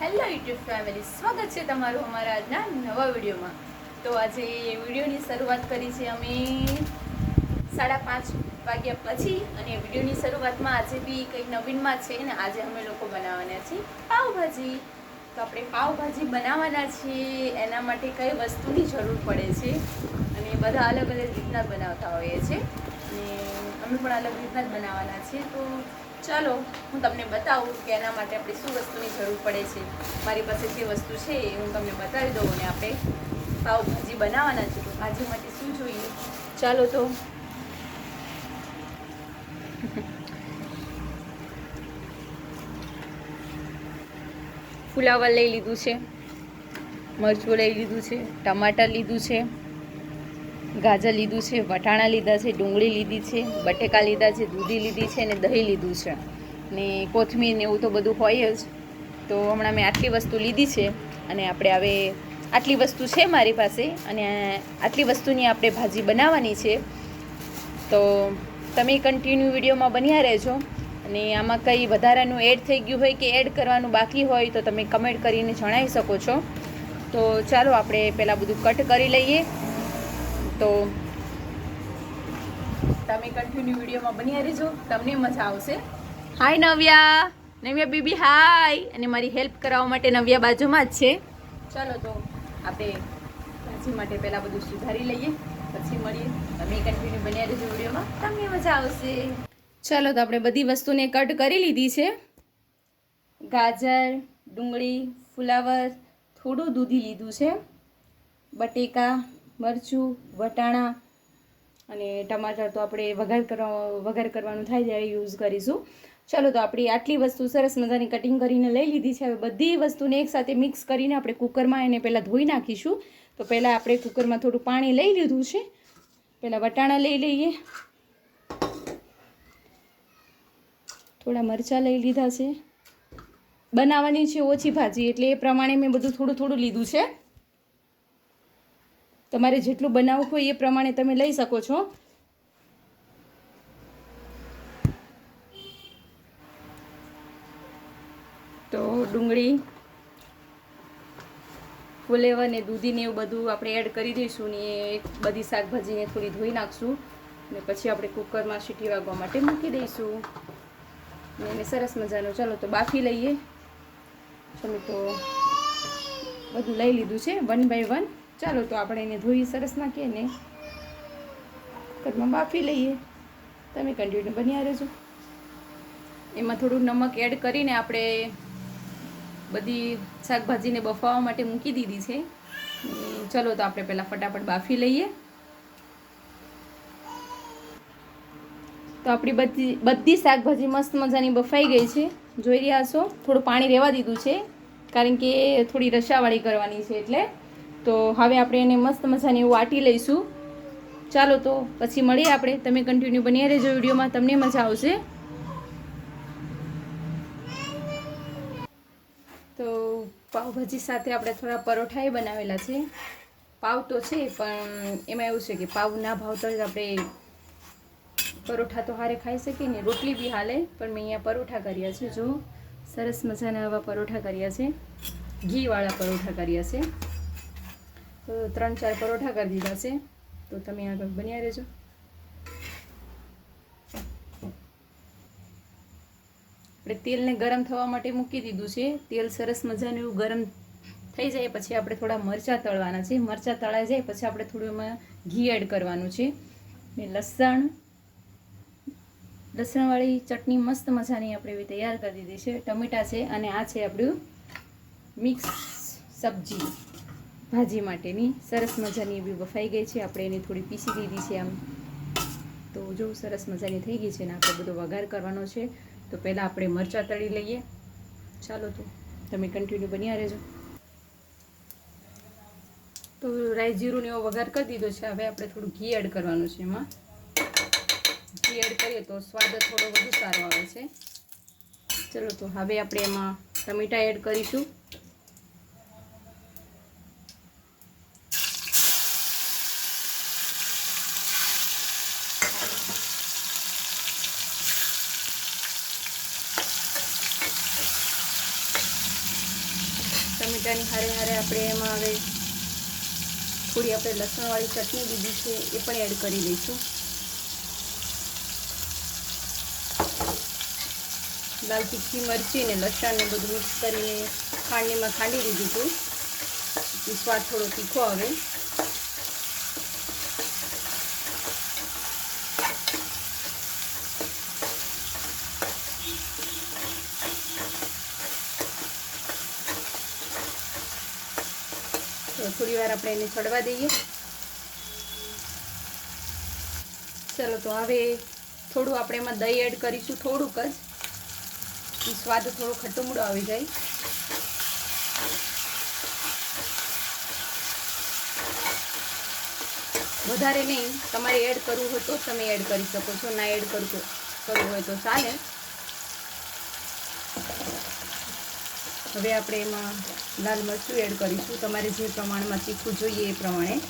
Hello YouTube family સ્વાગત છે તમારું અમારા આજના નવા વિડીયોમાં. તો આજે વિડીયોની શરૂઆત કરી છે અમે સાડા પાંચ વાગ્યા પછી અને વિડીયોની શરૂઆતમાં આજે બી કંઈક નવીનમાં છે ને આજે અમે લોકો બનાવવાના છીએ પાઉંભાજી તો આપણે પાઉભાજી બનાવવાના છીએ, એના માટે કઈ વસ્તુની જરૂર પડે છે અને બધા અલગ અલગ રીતના બનાવતા હોઈએ છીએ અને અમે પણ અલગ રીતના જ બનાવવાના છીએ. તો ચાલો, હું તમને બતાવું કે એના માટે આપણે શું વસ્તુની જરૂર પડે છે. મારી પાસે જે વસ્તુ છે એ હું તમને બતાવી દઉં અને આપણે પાવભાજી બનાવવાના છે. તો ભાજી માટે શું જોઈએ? ચાલો તો. ફુલાવર લઈ લીધું છે, મરચું લઈ લીધું છે, ટમાટર લીધું છે. ગાજર લીધું છે, વટાણા લીધા છે, ડુંગળી લીધી છે, બટેકા લીધા છે, દૂધી લીધી છે અને દહીં લીધું છે. ને કોથમીર ને એવું તો બધું હોય જ. તો હમણાં મેં આટલી વસ્તુ લીધી છે અને આપણે હવે આટલી વસ્તુ છે મારી પાસે અને આટલી વસ્તુની આપણે ભાજી બનાવવાની છે. તો તમે કન્ટિન્યુ વિડીયોમાં બન્યા રહેજો અને આમાં કંઈ વધારાનું એડ થઈ ગયું હોય કે એડ કરવાનું બાકી હોય તો તમે કમેન્ટ કરીને જણાવી શકો છો. તો ચાલો આપણે પહેલાં બધું કટ કરી લઈએ. તો તમે કન્ટિન્યુ વિડીયોમાં બની રહેજો. તમને મજા આવશે. હાય નવ્યા. નવ્યા બીબી હાય અને મારી હેલ્પ કરાવવા માટે નવ્યા બાજુમાં જ છે. ચાલો તો આપણે ભાજી માટે પહેલાં બધું સુધારી લઈએ. પછી મળીએ. તમે કન્ટિન્યુ બની રહેજો વિડીયોમાં. તમને મજા આવશે. ચાલો તો આપણે બધી વસ્તુને કટ કરી લીધી છે. ગાજર ડુંગળી ફુલાવર થોડું દૂધી લીધું છે. બટેકા મરચું, વટાણા અને ટમાટર તો આપણે વઘાર કરવા વઘાર કરવાનું થાય ત્યારે યુઝ કરીશું. ચાલો તો આપણી આટલી વસ્તુ સરસ મજાની કટિંગ કરીને લઈ લીધી છે. હવે બધી વસ્તુને એકસાથે મિક્સ કરીને આપણે કુકરમાં એને પહેલાં ધોઈ નાખીશું. તો પહેલાં આપણે કુકરમાં થોડું પાણી લઈ લીધું છે. પહેલાં વટાણા લઈ લઈએ. થોડા મરચાં લઈ લીધા છે. બનાવવાની છે ઓછી ભાજી, એટલે એ પ્રમાણે મેં બધું થોડું થોડું લીધું છે. તમારે જેટલું બનાવવું હોય એ પ્રમાણે તમે લઈ શકો છો. તો ડુંગળી ફુલેવર ને દૂધીને એવું બધું આપણે એડ કરી દઈશું ને બધી શાકભાજીને થોડી ધોઈ નાખશું. ને પછી આપણે કુકરમાં સીટી વાગવા માટે મૂકી દઈશું. ને એને સરસ મજાનું, ચાલો તો બાફી લઈએ. ચાલો તો બધું લઈ લીધું છે, વન બાય વન. ચાલો તો આપણે એને ધોઈ સરસ નાખીએ ને. કુકરમાં બાફી લઈએ. તમે કન્ટિન્યુ બન્યા રહેજો. એમાં થોડું નમક એડ કરીને આપણે બધી શાકભાજીને બફાવવા માટે મૂકી દીધી છે. ચલો તો આપણે પહેલાં ફટાફટ બાફી લઈએ. તો આપણી બધી બધી શાકભાજી મસ્ત મજાની બફાઈ ગઈ છે. જોઈ રહ્યા છો, થોડું પાણી રહેવા દીધું છે. કારણ કે થોડી રસાવાળી કરવાની છે એટલે. તો હવે આપણે એને મસ્ત મજાની એવું વાટી લઈશું. ચાલો તો પછી મળીએ આપણે. તમે કન્ટિન્યુ બન્યા રહેજો વિડીયોમાં. તમને મજા આવશે. તો પાવભાજી સાથે આપણે થોડા પરોઠાએ બનાવેલા છે. પાવ તો છે, પણ એમાં એવું છે કે પાવ ના ભાવતા જ આપણે પરોઠા તો હારે ખાઈ શકીએ ને. રોટલી બી હાલે, પણ મેં અહીંયા પરોઠા કર્યા છે, જો. સરસ મજાના આવા પરોઠા કર્યા છે. ઘીવાળા પરોઠા કર્યા છે. તો ત્રણ ચાર પરોઠા કરી દીધા છે. તો તમે આગળ બન્યા રહેજો. આપણે તેલને ગરમ થવા માટે મૂકી દીધું છે. તેલ સરસ મજાનું એવું ગરમ થઈ જાય પછી આપણે થોડા મરચાં તળવાના છે. મરચાં તળાઈ જાય પછી આપણે થોડું એમાં ઘી એડ કરવાનું છે. ને લસણ, લસણવાળી ચટણી મસ્ત મજાની આપણે એવી તૈયાર કરી દીધી છે. ટમેટા છે અને આ છે આપણું મિક્સ સબ્જી. ભાજી માટેની સરસ મજાની એવી બફાઈ ગઈ છે. આપણે એને થોડી પીસી દીધી છે આમ. તો જો સરસ મજાની થઈ ગઈ છે ને, આપણે બધો વઘાર કરવાનો છે. તો પહેલાં આપણે મરચાં તળી લઈએ. ચાલો તો, તમે કન્ટિન્યુ બન્યા રહેજો. તો રાઈ જીરુંને એવો વઘાર કરી દીધો છે. હવે આપણે થોડું ઘી એડ કરવાનું છે એમાં. ઘી એડ કરીએ તો સ્વાદ થોડો વધુ સારો આવે છે. ચલો તો, હવે આપણે એમાં ટમેટા એડ કરીશું. ટમેટાની હારે હારે આપણે એમાં હવે થોડી આપણે લસણવાળી ચટણી લીધી છે, એ પણ એડ કરી દઈશું. લાલ તીખી મરચી ને લસણ બધું મિક્સ કરીને ખાંડીમાં ખાંડી દીધું હતું સ્વાદ થોડો તીખો આવે. થોડી વાર આપણે એને ચડવા દઈએ. ચલો તો હવે થોડું આપણે એમાં દહીં એડ કરીશું થોડુંક જ. સ્વાદ થોડો ખટ્ટુમડો આવી જાય. વધારે નહીં, તમારે એડ કરવું હોય તો તમે એડ કરી શકો છો, ના એડ કરજો કરવું હોય તો ચાલે. હવે આપણે એમાં લાલ મરચું એડ કરીશું. તમારે જે પ્રમાણમાં તીખું જોઈએ એ પ્રમાણે.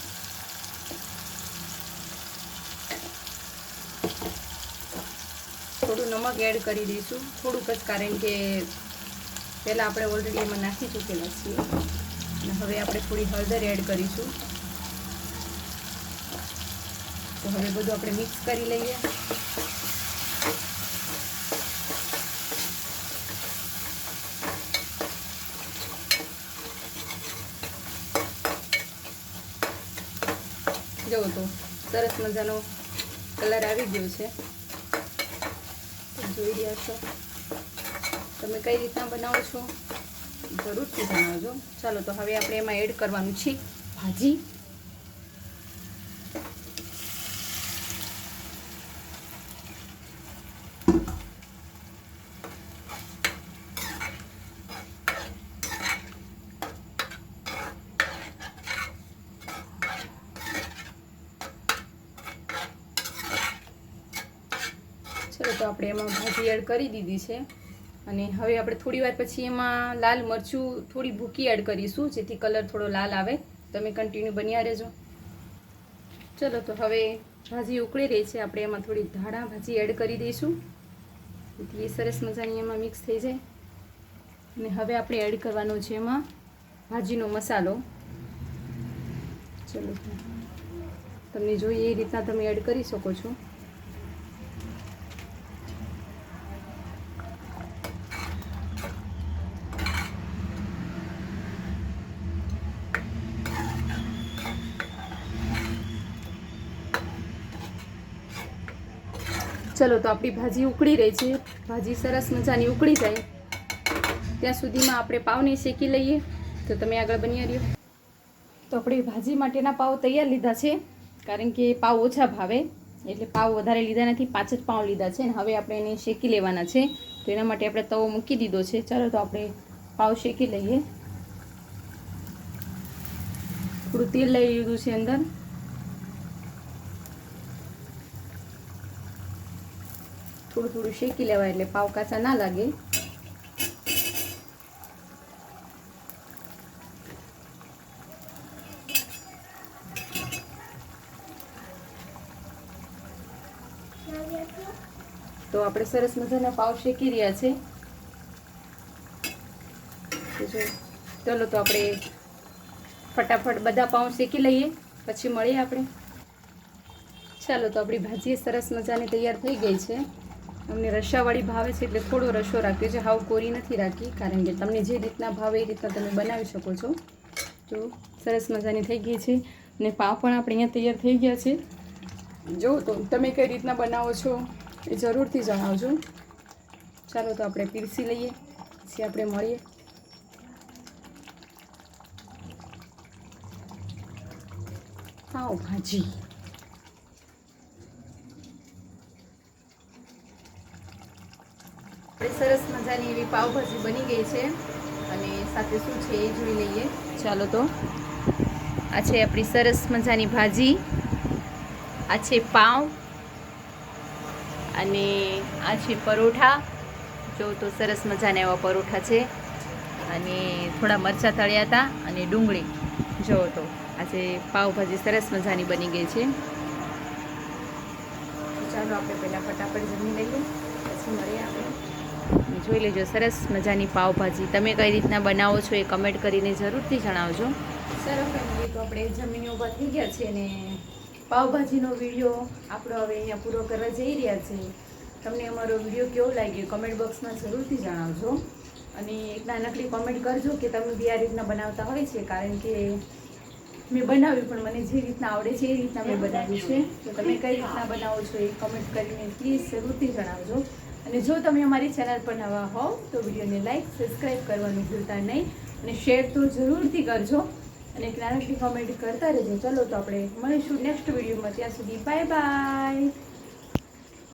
થોડું નમક એડ કરી દઈશું. થોડુંક જ કારણ કે પહેલાં આપણે ઓલરેડી એમાં નાખી ચૂકેલા છીએ. અને હવે આપણે થોડી હળદર એડ કરીશું. તો હવે બધું આપણે મિક્સ કરી લઈએ. જુઓ તો સરસ મજાનો કલર આવી ગયો છે. જોઈ રહ્યા છો. તમે કઈ રીતના બનાવો છો? જરૂરથી જણાવજો. ચાલો, તો હવે આપણે એમાં એડ કરવાનું છે. ભાજી ચલો તો આપણે એમાં ભાજી એડ કરી દીધી છે. અને હવે આપણે થોડી વાર પછી એમાં લાલ મરચું થોડી ભૂકી એડ કરીશું, જેથી કલર થોડો લાલ આવે. તમે કન્ટિન્યુ બન્યા રહેજો. ચલો તો હવે ભાજી ઉકળી રહી છે. આપણે એમાં થોડી ધાણા ભાજી એડ કરી દઈશું. જેથી એ સરસ મજાની એમાં મિક્સ થઈ જાય. અને હવે આપણે એડ કરવાનો છે એમાં ભાજીનો મસાલો. ચલો તમને જોઈએ એ રીતના તમે એડ કરી શકો છો. ચલો તો આપણી ભાજી ઉકળી રહી છે. ભાજી સરસ મજાની ઉકળી જાય. ત્યાં સુધીમાં આપણે પાવને શેકી લઈએ. તો તમે આગળ બની રહ્યો. તો આપણે ભાજી માટેના પાવ તૈયાર લીધા છે. કારણ કે પાવ ઓછા ભાવે. એટલે પાવ વધારે લીધા નથી, પાંચ જ પાવ લીધા છે. અને હવે આપણે એને શેકી લેવાના છે. તો એના માટે આપણે તવો મૂકી દીધો છે. ચાલો તો આપણે પાવ શેકી લઈએ. થોડું તેલ લઈ લીધું છે અંદર. થોડું થોડું શેકી લેવાય એટલે પાવ કાચા ના લાગે તો આપણે સરસ મજાના પાવ શેકી રહ્યા છે ચલો તો આપણે ફટાફટ બધા પાઉં શેકી લઈએ પછી મળીએ આપણે ચાલો તો આપણી ભાજી સરસ મજાની તૈયાર થઈ ગઈ છે અમને રસાવાળી ભાવે છે એટલે થોડો રસો રાખ્યો છે હાવ કોરી નથી રાખી, કારણ કે તમને જે રીતના ભાવે એ રીતના તમે બનાવી શકો છો. તો સરસ મજાની થઈ ગઈ છે અને પાવ પણ આપણે અહીંયા તૈયાર થઈ ગયા છે. જો, તો તમે કઈ રીતના બનાવો છો એ જરૂરથી જણાવજો. ચાલો, તો આપણે પીરસી લઈએ. પછી આપણે મળીએ. પાવ ભાજી સરસ મજાની એવી પાવભાજી બની ગઈ છે અને સાથે શું છે એ જોઈ લઈએ. ચાલો તો. આ છે આપણી સરસ મજાની ભાજી. આ છે પાવ. અને આ છે પરોઠા. જો તો સરસ મજાના એવા પરોઠા છે. અને થોડા મરચાં તળ્યા હતા અને ડુંગળી. જો તો આજે પાવભાજી સરસ મજાની બની ગઈ છે. ચાલો આપણે પહેલાં ફટાફટ જમી લઈએ. પછી મળીએ આપણે. જોઈ લેજો, સરસ મજાની પાવભાજી. તમે કઈ રીતના બનાવો છો એ કમેન્ટ કરીને જરૂરથી જણાવજો. સર ફેમિલી તો આપણે જમીન ઊભા થઈ ગયા છે ને પાવભાજીનો વીડિયો આપણો હવે અહીંયા પૂરો કરવા જઈ રહ્યા છે. તમને અમારો વીડિયો કેવો લાગ્યો કમેન્ટ બોક્સમાં જરૂરથી જણાવજો. અને એક નાનકડી કોમેન્ટ કરજો કે તમે બી આ રીતના બનાવતા હોય છે, કારણ કે મેં બનાવ્યું પણ મને જે રીતના આવડે છે એ રીતના મેં બનાવ્યું છે. તો તમે કઈ રીતના બનાવો છો એ કમેન્ટ કરીને પ્લીઝ જરૂરથી જણાવજો. અને જો તમે અમારી ચેનલ પર નવા હોવ તો વિડીયોને લાઈક સબસ્ક્રાઈબ કરવાનું ભૂલતા નહીં અને શેર તો જરૂરથી કરજો. અને નાનકડી કોમેન્ટ કરતા રહેજો. ચલો તો આપણે મળીશું નેક્સ્ટ વિડીયોમાં. ત્યાં સુધી બાય બાય